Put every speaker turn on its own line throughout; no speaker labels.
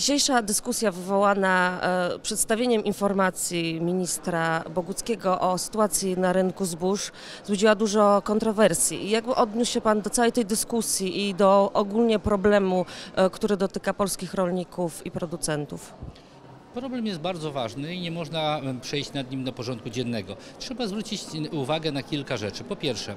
Dzisiejsza dyskusja wywołana e, przedstawieniem informacji ministra Boguckiego o sytuacji na rynku zbóż wzbudziła dużo kontrowersji. I jakby odniósł się Pan do całej tej dyskusji i do ogólnie problemu, e, który dotyka polskich rolników i producentów?
Problem jest bardzo ważny i nie można przejść nad nim do porządku dziennego. Trzeba zwrócić uwagę na kilka rzeczy. Po pierwsze,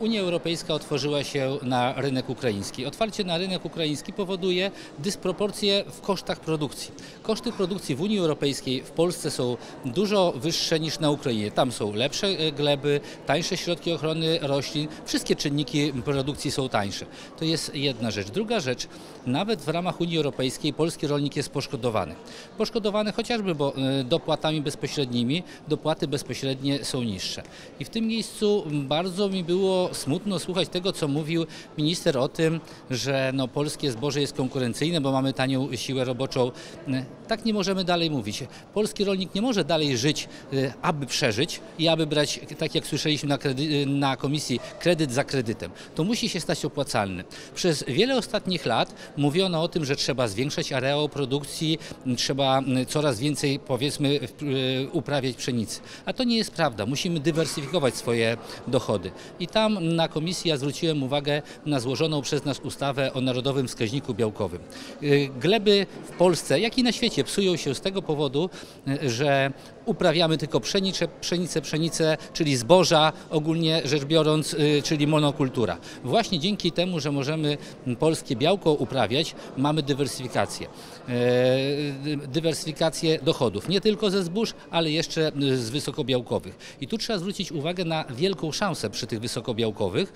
Unia Europejska otworzyła się na rynek ukraiński. Otwarcie na rynek ukraiński powoduje dysproporcje w kosztach produkcji. Koszty produkcji w Unii Europejskiej w Polsce są dużo wyższe niż na Ukrainie. Tam są lepsze e, gleby, tańsze środki ochrony roślin, wszystkie czynniki produkcji są tańsze. To jest jedna rzecz. Druga rzecz, nawet w ramach Unii Europejskiej polski rolnik jest poszkodowany. Poszkodowany chociażby bo e, dopłatami bezpośrednimi, dopłaty bezpośrednie są niższe. I w tym miejscu bardzo mi było smutno słuchać tego, co mówił minister o tym, że no, polskie zboże jest konkurencyjne, bo mamy tanią siłę roboczą. E, Tak nie możemy dalej mówić. Polski rolnik nie może dalej żyć, e, aby przeżyć i aby brać, tak jak słyszeliśmy na, kredy, na komisji, kredyt za kredytem. To musi się stać opłacalny. Przez wiele ostatnich lat mówiono o tym, że trzeba zwiększać areał produkcji, trzeba coraz więcej powiedzmy y, uprawiać pszenicy. A to nie jest prawda. Musimy dywersyfikować swoje dochody. I tam na komisji ja zwróciłem uwagę na złożoną przez nas ustawę o Narodowym Wskaźniku Białkowym. Y, Gleby w Polsce, jak i na świecie psują się z tego powodu, y, że uprawiamy tylko pszenicę, pszenicę, pszenicę, czyli zboża, ogólnie rzecz biorąc, y, czyli monokultura. Właśnie dzięki temu, że możemy polskie białko uprawiać, mamy dywersyfikację. E, dywersyfikację dochodów, nie tylko ze zbóż, ale jeszcze y, z wysokobiałkowych. I tu trzeba zwrócić uwagę na wielką szansę przy tych wysokobiałkowych,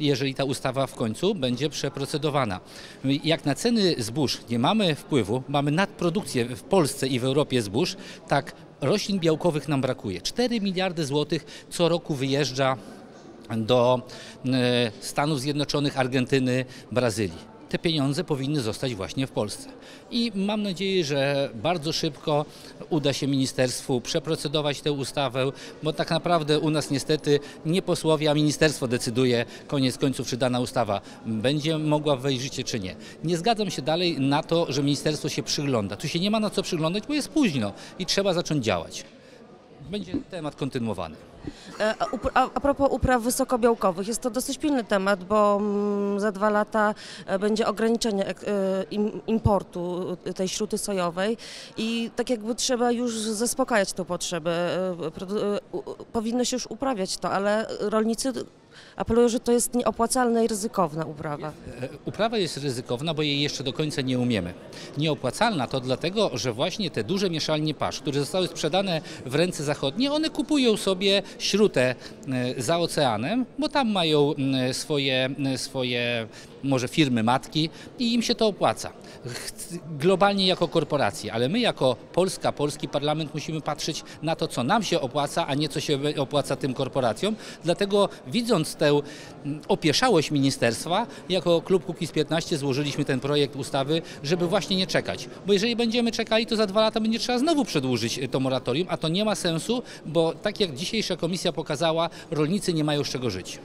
jeżeli ta ustawa w końcu będzie przeprocedowana. Jak na ceny zbóż nie mamy wpływu, mamy nadprodukcję w Polsce i w Europie zbóż, tak roślin białkowych nam brakuje. 4 miliardy złotych co roku wyjeżdża do e, Stanów Zjednoczonych, Argentyny, Brazylii. Te pieniądze powinny zostać właśnie w Polsce. I mam nadzieję, że bardzo szybko uda się ministerstwu przeprocedować tę ustawę, bo tak naprawdę u nas niestety nie posłowie, a ministerstwo decyduje koniec końców, czy dana ustawa będzie mogła wejść w życie, czy nie. Nie zgadzam się dalej na to, że ministerstwo się przygląda. Tu się nie ma na co przyglądać, bo jest późno i trzeba zacząć działać. Będzie temat kontynuowany.
E, A, propos upraw wysokobiałkowych, jest to dosyć pilny temat, bo mm, za dwa lata e, będzie ograniczenie e, im- importu tej śruty sojowej i tak jakby trzeba już zaspokajać tę potrzebę. Powinno się już uprawiać to, ale rolnicy apelują, że to jest nieopłacalna i ryzykowna uprawa.
E, Uprawa jest ryzykowna, bo jej jeszcze do końca nie umiemy. Nieopłacalna to dlatego, że właśnie te duże mieszalnie pasz, które zostały sprzedane w ręce zachodnie, one kupują sobie śrutę e, za oceanem, bo tam mają m, swoje, m, swoje może firmy matki i im się to opłaca. Globalnie jako korporacje, ale my jako Polska, polski parlament musimy patrzeć na to, co nam się opłaca, a nie co się opłaca tym korporacjom. Dlatego widząc tę opieszałość ministerstwa, jako klub Kukiz 15 złożyliśmy ten projekt ustawy, żeby właśnie nie czekać. Bo jeżeli będziemy czekali, to za dwa lata będzie trzeba znowu przedłużyć y, to moratorium, a to nie ma sensu, bo tak jak dzisiejsza komisja pokazała, rolnicy nie mają z czego żyć.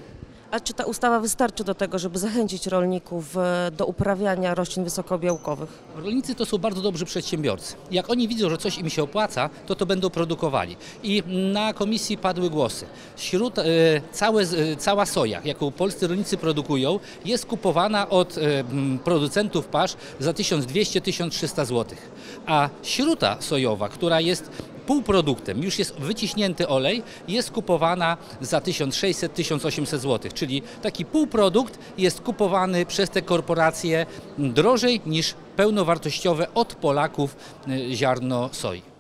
A czy ta ustawa wystarczy do tego, żeby zachęcić rolników e, do uprawiania roślin wysokobiałkowych?
Rolnicy to są bardzo dobrzy przedsiębiorcy. Jak oni widzą, że coś im się opłaca, to to będą produkowali. I na komisji padły głosy. Wśród e, całe, e, cała soja, jaką polscy rolnicy produkują, jest kupowana od e, producentów pasz za 1200-1300 zł. A śruta sojowa, która jest półproduktem, już jest wyciśnięty olej, jest kupowana za 1600-1800 zł. Czyli taki półprodukt jest kupowany przez te korporacje drożej niż pełnowartościowe od Polaków y, ziarno soi.